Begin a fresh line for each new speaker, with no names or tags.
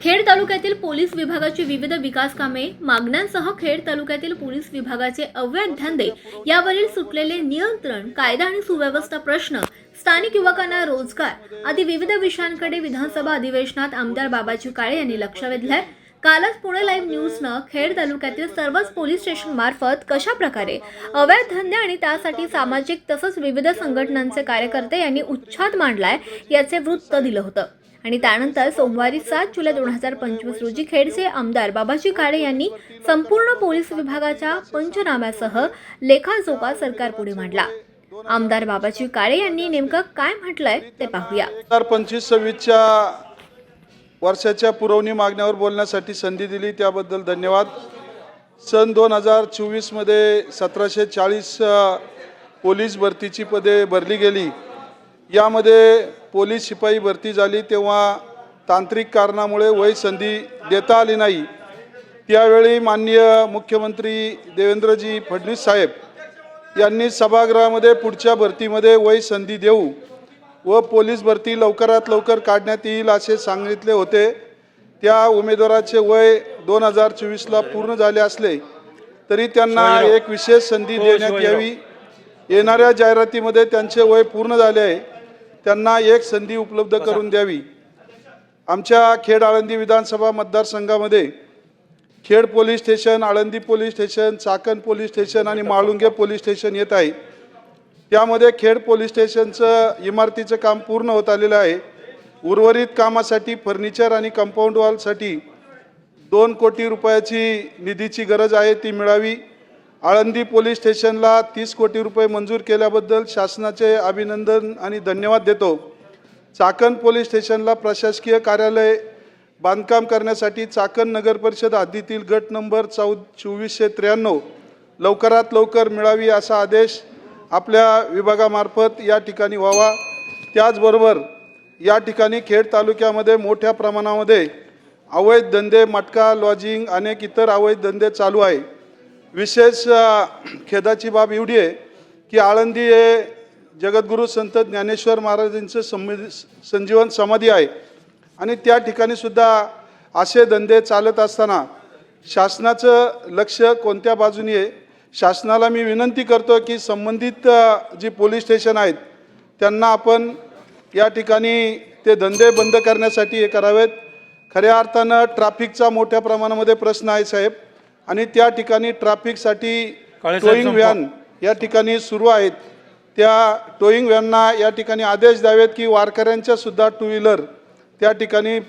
खेड तालुक्यातील पोलीस विभागाची विविध विकास कामे मागण्यांसह खेड तालुक्यातील पोलीस विभागाचे अवैध धंदे यावरील सुटलेले नियंत्रण कायदा आणि सुव्यवस्था प्रश्न स्थानिक युवकांना रोजगार आदी विविध विषयांकडे विधानसभा अधिवेशनात आमदार बाबाजी काळे यांनी लक्ष वेधलंय. कालच पुणे लाईव्ह न्यूजनं खेड तालुक्यातील सर्वच पोलीस स्टेशन मार्फत कशा प्रकारे अवैध धंदे आणि त्यासाठी सामाजिक तसंच विविध संघटनांचे कार्यकर्ते यांनी उच्छाद मांडलाय याचे वृत्त दिलं होतं. आणि त्यानंतर सोमवारी सात जुलै दोन हजार पंचवीस रोजी खेडचे आमदार बाबाजी काळे यांनी संपूर्ण पोलीस विभागाच्या पंचनाम्यासह लेखाजोखा सरकारपुढे मांडला. आमदार बाबाजी काळे यांनी नेमकं काय म्हटलंय ते पाहूया.
हजार पंचवीस सव्वीसच्या वर्षाच्या पुरवणी मागण्यावर बोलण्यासाठी संधी दिली त्याबद्दल धन्यवाद. सन दोन हजार चोवीसमध्ये सतराशे चाळीस पोलीस भरतीची पदे भरली गेली. यामध्ये पोलीस शिपाई भरती झाली तेव्हा तांत्रिक कारणामुळे वय संधी देता आली नाही. त्यावेळी माननीय मुख्यमंत्री देवेंद्रजी फडणवीस साहेब यांनी सभागृहामध्ये पुढच्या भरतीमध्ये वय संधी देऊ व पोलीस भरती लवकरात लवकर काढण्यात येईल असे सांगितले होते. त्या उमेदवाराचे वय दोन हजार चोवीसला पूर्ण झाले असले तरी त्यांना एक विशेष संधी देण्यात यावी. येणाऱ्या जाहिरातीमध्ये त्यांचे वय पूर्ण झाले आहे. त्यांना एक संधी उपलब्ध करून द्यावी. आमच्या खेड आळंदी विधानसभा मतदारसंघामध्ये Khed police station Alandi police station Chakan police station आणि माळुंगे पोलीस स्टेशन येत आहे. त्यामध्ये खेड पोलीस स्टेशनचं इमारतीचं काम पूर्ण होत आलेलं आहे. उर्वरित कामासाठी फर्निचर आणि कंपाऊंड वॉलसाठी दोन कोटी रुपयाची निधीची गरज आहे ती मिळावी. आळंदी पोलीस स्टेशनला तीस कोटी रुपये मंजूर केल्याबद्दल शासनाचे अभिनंदन आणि धन्यवाद देतो. चाकण पोलीस स्टेशनला प्रशासकीय कार्यालय बांधकाम करण्यासाठी चाकण नगर परिषद हद्दीतील गट नंबर चौ चोवीसशे त्र्याण्णव लवकरात लवकर मिळावी असा आदेश आपल्या विभागामार्फत या ठिकाणी व्हावा. त्याचबरोबर या ठिकाणी खेड तालुक्यामध्ये मोठ्या प्रमाणामध्ये अवैध धंदे मटका लॉजिंग अनेक इतर अवैध धंदे चालू आहे. विशेष खेदाची बाब एवढी आहे की आळंदी हे जगद्गुरू संत ज्ञानेश्वर महाराजांचं संमि संजीवन समाधी आहे. आणि त्या ठिकाणी सुद्धा असे धंदे चालत असताना शासनाचं लक्ष कोणत्या बाजूनी आहे? शासनाला मी विनंती करतो की संबंधित जी पोलीस स्टेशन आहेत त्यांना आपण या ठिकाणी ते धंदे बंद करण्यासाठी हे करावेत. खऱ्या अर्थानं ट्रॅफिकचा मोठ्या प्रमाणामध्ये प्रश्न आहे साहेब. आणि त्या ठिकाणी ट्रॅफिकसाठी टोईंग. व्हॅन या ठिकाणी सुरू आहेत त्या टोईंग व्हॅनना या ठिकाणी आदेश द्यावेत की वारकऱ्यांच्या सुद्धा टू व्हीलर त्या ठिकाणी